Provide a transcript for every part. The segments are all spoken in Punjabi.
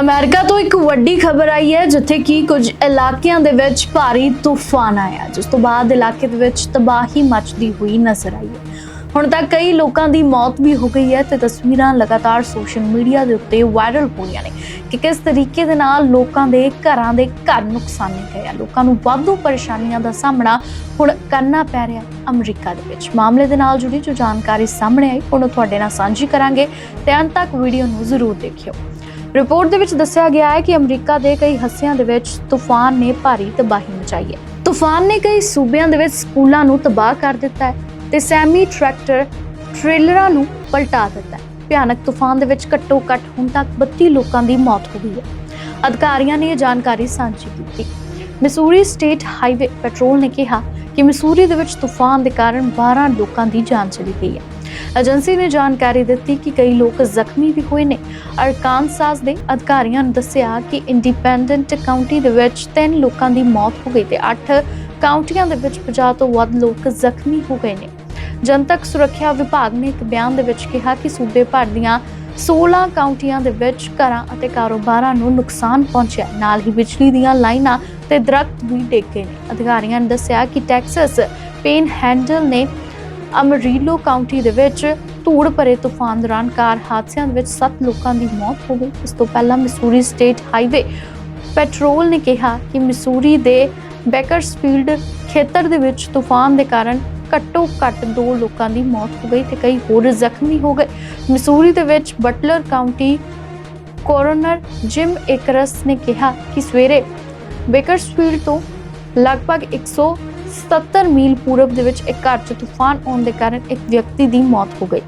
ਅਮਰੀਕਾ ਤੋਂ ਇੱਕ ਵੱਡੀ ਖਬਰ ਆਈ ਹੈ, ਜਿੱਥੇ ਕਿ ਕੁਝ ਇਲਾਕਿਆਂ ਦੇ ਵਿੱਚ ਭਾਰੀ ਤੂਫਾਨ ਆਇਆ, ਜਿਸ ਤੋਂ ਬਾਅਦ ਇਲਾਕੇ ਦੇ ਵਿੱਚ ਤਬਾਹੀ ਮਚਦੀ ਹੋਈ ਨਜ਼ਰ ਆਈ ਹੈ। ਹੁਣ ਤੱਕ ਕਈ ਲੋਕਾਂ ਦੀ ਮੌਤ ਵੀ ਹੋ ਗਈ ਹੈ ਤੇ ਤਸਵੀਰਾਂ ਲਗਾਤਾਰ ਸੋਸ਼ਲ ਮੀਡੀਆ ਦੇ ਉੱਤੇ ਵਾਇਰਲ ਹੋ ਰਹੀਆਂ ਨੇ ਕਿ ਕਿਸ ਤਰੀਕੇ ਦੇ ਨਾਲ ਲੋਕਾਂ ਦੇ ਘਰਾਂ ਦੇ ਘਰ ਨੁਕਸਾਨੇ ਗਏ ਆ ਲੋਕਾਂ ਨੂੰ ਵਾਧੂ ਪਰੇਸ਼ਾਨੀਆਂ ਦਾ ਸਾਹਮਣਾ ਹੁਣ ਕਰਨਾ ਪੈ ਰਿਹਾ ਅਮਰੀਕਾ ਦੇ ਵਿੱਚ। ਮਾਮਲੇ ਦੇ ਨਾਲ ਜੁੜੀ ਜੋ ਜਾਣਕਾਰੀ ਸਾਹਮਣੇ ਆਈ ਉਹਨੂੰ ਤੁਹਾਡੇ ਨਾਲ ਸਾਂਝੀ ਕਰਾਂਗੇ। ਤੇ ਅੰਤ ਤੱਕ ਵੀਡੀਓ ਨੂੰ ਜ਼ਰੂਰ ਦੇਖਿਓ। ਰਿਪੋਰਟ ਦੇ ਵਿੱਚ ਦੱਸਿਆ ਗਿਆ ਹੈ ਕਿ ਅਮਰੀਕਾ ਦੇ ਕਈ ਹਿੱਸਿਆਂ ਦੇ ਵਿੱਚ ਤੂਫਾਨ ਨੇ ਭਾਰੀ ਤਬਾਹੀ ਮਚਾਈ ਹੈ। ਤੂਫਾਨ ਨੇ ਕਈ ਸੂਬਿਆਂ ਦੇ ਵਿੱਚ ਸਕੂਲਾਂ ਨੂੰ ਤਬਾਹ ਕਰ ਦਿੱਤਾ ਹੈ ਤੇ ਸੈਮੀ ਟਰੈਕਟਰ ਟ੍ਰੇਲਰਾਂ ਨੂੰ ਪਲਟਾ ਦਿੱਤਾ ਹੈ। ਭਿਆਨਕ ਤੂਫਾਨ ਦੇ ਵਿੱਚ ਘੱਟੋ ਘੱਟ ਹੁਣ ਤੱਕ 32 ਲੋਕਾਂ ਦੀ ਮੌਤ ਹੋ ਗਈ ਹੈ। ਅਧਿਕਾਰੀਆਂ ਨੇ ਇਹ ਜਾਣਕਾਰੀ ਸਾਂਝੀ ਕੀਤੀ। ਮਿਸੂਰੀ ਸਟੇਟ ਹਾਈਵੇ ਪੈਟਰੋਲ ਨੇ ਕਿਹਾ ਕਿ ਮਿਸੂਰੀ ਦੇ ਵਿੱਚ ਤੂਫਾਨ ਦੇ ਕਾਰਨ 12 ਲੋਕਾਂ ਦੀ ਜਾਨ ਚਲੀ ਗਈ ਹੈ। ਏਜੰਸੀ ਨੇ ਜਾਣਕਾਰੀ ਦਿੱਤੀ ਕਿ ਕਈ ਲੋਕ ਜ਼ਖਮੀ ਵੀ ਹੋਏ ਨੇ। ਅਰਕਾਨਸਾਸ ਦੇ ਅਧਿਕਾਰੀਆਂ ਨੇ ਦੱਸਿਆ ਕਿ ਇੰਡੀਪੈਂਡੈਂਟ ਕਾਉਂਟੀ ਦੇ ਵਿੱਚ 3 ਲੋਕਾਂ ਦੀ ਮੌਤ ਹੋ ਗਈ ਤੇ 8 ਕਾਉਂਟੀਆਂ ਦੇ ਵਿੱਚ 50 ਤੋਂ ਵੱਧ ਲੋਕ ਜ਼ਖਮੀ ਹੋ ਗਏ ਨੇ। ਜਨਤਕ ਸੁਰੱਖਿਆ ਵਿਭਾਗ ਨੇ ਇੱਕ ਬਿਆਨ ਦੇ ਵਿੱਚ ਕਿਹਾ ਕਿ ਸੂਬੇ ਭਰ ਦੀਆਂ 16 ਕਾਉਂਟੀਆਂ ਦੇ ਵਿੱਚ ਘਰਾਂ ਅਤੇ ਕਾਰੋਬਾਰਾਂ ਨੂੰ ਨੁਕਸਾਨ ਪਹੁੰਚਿਆ ਨਾਲ ਹੀ ਬਿਜਲੀ ਦੀਆਂ ਲਾਈਨਾਂ ਤੇ ਦਰਖਤ ਵੀ ਡਿੱਗ ਗਏ ਨੇ। ਅਧਿਕਾਰੀਆਂ ਨੇ ਦੱਸਿਆ ਕਿ ਟੈਕਸਸ ਪੇਨ ਹੈਂਡਲ ਨੇ ਅਮਰੀਲੋ ਕਾਉਂਟੀ ਦੇ ਵਿੱਚ ਧੂੜ ਭਰੇ ਤੂਫਾਨ ਦੌਰਾਨ ਕਾਰ ਹਾਦਸਿਆਂ ਦੇ ਵਿੱਚ 7 ਲੋਕਾਂ ਦੀ ਮੌਤ ਹੋ ਗਈ। ਇਸ ਤੋਂ ਪਹਿਲਾਂ ਮਿਸੂਰੀ ਸਟੇਟ ਹਾਈਵੇ ਪੈਟਰੋਲ ਨੇ ਕਿਹਾ ਕਿ ਮਿਸੂਰੀ ਦੇ ਬੈਕਰਸਫੀਲਡ ਖੇਤਰ ਦੇ ਵਿੱਚ ਤੂਫਾਨ ਦੇ ਕਾਰਨ ਘੱਟੋ ਘੱਟ 2 ਲੋਕਾਂ ਦੀ ਮੌਤ ਹੋ ਗਈ ਤੇ ਕਈ ਹੋਰ ਜ਼ਖਮੀ ਹੋ ਗਏ। ਮਿਸੂਰੀ ਦੇ ਵਿੱਚ Butler County coroner Jim Akers ਨੇ ਕਿਹਾ ਕਿ ਸਵੇਰੇ ਬੇਕਰਸਫੀਲਡ ਤੋਂ ਲਗਭਗ 170 ਮੀਲ ਪੂਰਬ ਦੇ ਵਿੱਚ ਇੱਕ ਘਰ 'ਚ ਤੂਫਾਨ ਆਉਣ ਦੇ ਕਾਰਨ ਇੱਕ ਵਿਅਕਤੀ ਦੀ ਮੌਤ ਹੋ ਗਈ।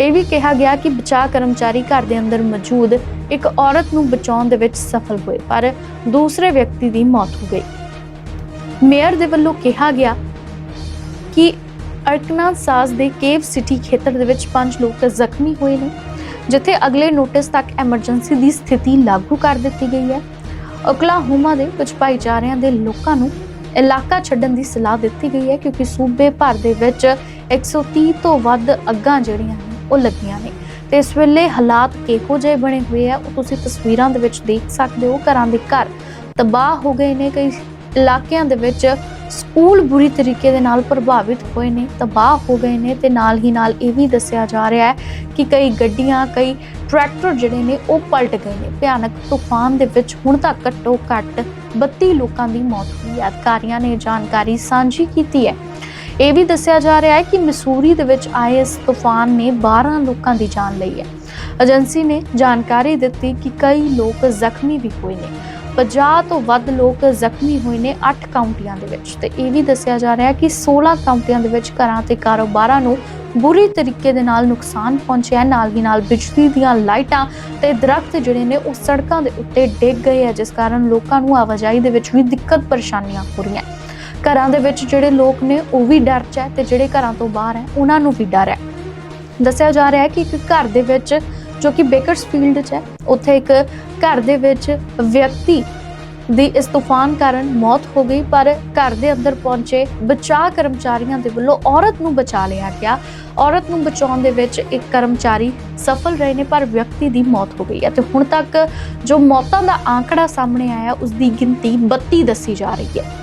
ਇਹ ਵੀ ਕਿਹਾ ਗਿਆ ਕਿ ਬਚਾਅ ਕਰਮਚਾਰੀ ਘਰ ਦੇ ਅੰਦਰ ਮੌਜੂਦ ਇੱਕ ਔਰਤ ਨੂੰ ਬਚਾਉਣ ਦੇ ਵਿੱਚ ਸਫਲ ਹੋਏ, ਪਰ ਦੂਸਰੇ ਵਿਅਕਤੀ ਦੀ ਮੌਤ ਹੋ ਗਈ। ਮੇਅਰ ਦੇ ਵੱਲੋਂ ਕਿਹਾ ਗਿਆ ਕਿ ਅਰਕਨਾਸਾਸ ਦੇ ਕੇਵ ਸਿਟੀ ਖੇਤਰ ਦੇ ਵਿੱਚ ਪੰਜ ਲੋਕ ਜ਼ਖਮੀ ਹੋਏ ਨੇ, ਜਿੱਥੇ ਅਗਲੇ ਨੋਟਿਸ ਤੱਕ ਐਮਰਜੈਂਸੀ ਦੀ ਸਥਿਤੀ ਲਾਗੂ ਕਰ ਦਿੱਤੀ ਗਈ ਹੈ। ਓਕਲਾਹੋਮਾ ਦੇ ਕੁਝ ਭਾਈਚਾਰਿਆਂ ਦੇ ਲੋਕਾਂ ਨੂੰ ਇਲਾਕਾ ਛੱਡਣ ਦੀ ਸਲਾਹ ਦਿੱਤੀ ਗਈ ਹੈ ਕਿਉਂਕਿ ਸੂਬੇ ਭਰ ਦੇ ਵਿੱਚ 130 ਤੋਂ ਵੱਧ ਅੱਗਾਂ ਜਿਹੜੀਆਂ ਨੇ, ਉਹ ਲੱਗੀਆਂ ਨੇ। ਤੇ ਇਸ ਵੇਲੇ ਹਾਲਾਤ ਕਿਹੋ ਜਿਹੇ ਬਣੇ ਹੋਏ ਆ, ਉਹ ਤੁਸੀਂ ਤਸਵੀਰਾਂ ਦੇ ਵਿੱਚ ਦੇਖ ਸਕਦੇ ਹੋ। ਘਰਾਂ ਦੇ ਘਰ ਤਬਾਹ ਹੋ ਗਏ ਨੇ ਕਈ ਇਲਾਕਿਆਂ ਦੇ ਵਿੱਚ। ਸਕੂਲ ਬੁਰੀ ਤਰੀਕੇ ਦੇ ਨਾਲ ਪ੍ਰਭਾਵਿਤ ਹੋਏ ਨੇ, ਤਬਾਹ ਹੋ ਗਏ ਨੇ ਤੇ ਨਾਲ ਹੀ ਨਾਲ ਇਹ ਵੀ ਦੱਸਿਆ ਜਾ ਰਿਹਾ ਹੈ ਕਿ ਕਈ ਗੱਡੀਆਂ, ਕਈ ਟਰੈਕਟਰ ਜਿਹੜੇ ਨੇ ਉਹ ਪਲਟ ਗਏ ਨੇ। ਭਿਆਨਕ ਤੂਫਾਨ ਦੇ ਵਿੱਚ ਹੁਣ ਤੱਕ ਘੱਟੋ ਘੱਟ 32 ਲੋਕਾਂ ਦੀ ਮੌਤ ਹੋਈ ਹੈ। ਅਧਿਕਾਰੀਆਂ ਨੇ ਜਾਣਕਾਰੀ ਸਾਂਝੀ ਕੀਤੀ ਹੈ। ਇਹ ਵੀ ਦੱਸਿਆ ਜਾ ਰਿਹਾ ਹੈ ਕਿ ਮਿਸੂਰੀ ਦੇ ਵਿੱਚ ਆਏ ਇਸ ਤੂਫਾਨ ਨੇ 12 ਲੋਕਾਂ ਦੀ ਜਾਨ ਲਈ ਹੈ। ਏਜੰਸੀ ਨੇ ਜਾਣਕਾਰੀ ਦਿੱਤੀ ਕਿ ਕਈ ਲੋਕ ਜ਼ਖਮੀ ਵੀ ਹੋਏ ਨੇ। 50 ਤੋਂ ਵੱਧ ਲੋਕ ਜ਼ਖਮੀ ਹੋਏ ਨੇ 8 ਕਾਉਂਟੀਆਂ ਦੇ ਵਿੱਚ। ਤੇ ਇਹ ਵੀ ਦੱਸਿਆ ਜਾ ਰਿਹਾ ਹੈ ਕਿ 16 ਕਾਉਂਟੀਆਂ ਦੇ ਵਿੱਚ ਘਰਾਂ ਤੇ ਕਾਰੋਬਾਰਾਂ ਨੂੰ ਬੁਰੀ ਤਰੀਕੇ ਦੇ ਨਾਲ ਨੁਕਸਾਨ ਪਹੁੰਚਿਆ ਨਾਲ ਹੀ ਨਾਲ ਬਿਜਲੀ ਦੀਆਂ ਲਾਈਟਾਂ ਤੇ ਦਰਖਤ ਜਿਹੜੇ ਨੇ ਉਹ ਸੜਕਾਂ ਦੇ ਉੱਤੇ ਡਿੱਗ ਗਏ ਆ ਜਿਸ ਕਾਰਨ ਲੋਕਾਂ ਨੂੰ ਆਵਾਜਾਈ ਦੇ ਵਿੱਚ ਵੀ ਦਿੱਕਤ ਪਰੇਸ਼ਾਨੀਆਂ ਹੋ ਰਹੀਆਂ ਘਰਾਂ ਦੇ ਵਿੱਚ ਜਿਹੜੇ ਲੋਕ ਨੇ ਉਹ ਵੀ ਡਰ 'ਚ ਹੈ ਤੇ ਜਿਹੜੇ ਘਰਾਂ ਤੋਂ ਬਾਹਰ ਹੈ, ਉਹਨਾਂ ਨੂੰ ਵੀ ਡਰ ਹੈ। ਦੱਸਿਆ ਜਾ ਰਿਹਾ ਹੈ ਕਿ ਇੱਕ ਘਰ ਦੇ ਵਿੱਚ ਜੋ ਕਿ ਬੇਕਰਸਫੀਲਡ 'ਚ ਹੈ, ਉੱਥੇ ਇੱਕ ਘਰ ਦੇ ਵਿੱਚ ਵਿਅਕਤੀ ਦੀ ਇਸ ਤੂਫਾਨ ਕਾਰਨ ਮੌਤ ਹੋ ਗਈ, ਪਰ ਘਰ ਦੇ ਅੰਦਰ ਪਹੁੰਚੇ ਬਚਾਅ ਕਰਮਚਾਰੀਆਂ ਦੇ ਵੱਲੋਂ ਔਰਤ ਨੂੰ ਬਚਾ ਲਿਆ ਗਿਆ। ਔਰਤ ਨੂੰ ਬਚਾਉਣ ਦੇ ਵਿੱਚ ਇੱਕ ਕਰਮਚਾਰੀ ਸਫਲ ਰਹੇ ਨੇ, ਪਰ ਵਿਅਕਤੀ ਦੀ ਮੌਤ ਹੋ ਗਈ ਹੈ ਤੇ ਹੁਣ ਤੱਕ ਜੋ ਮੌਤਾਂ ਦਾ ਆંકੜਾ ਸਾਹਮਣੇ ਆਇਆ, ਉਸ ਦੀ ਗਿਣਤੀ 32 ਦੱਸੀ ਜਾ ਰਹੀ ਹੈ।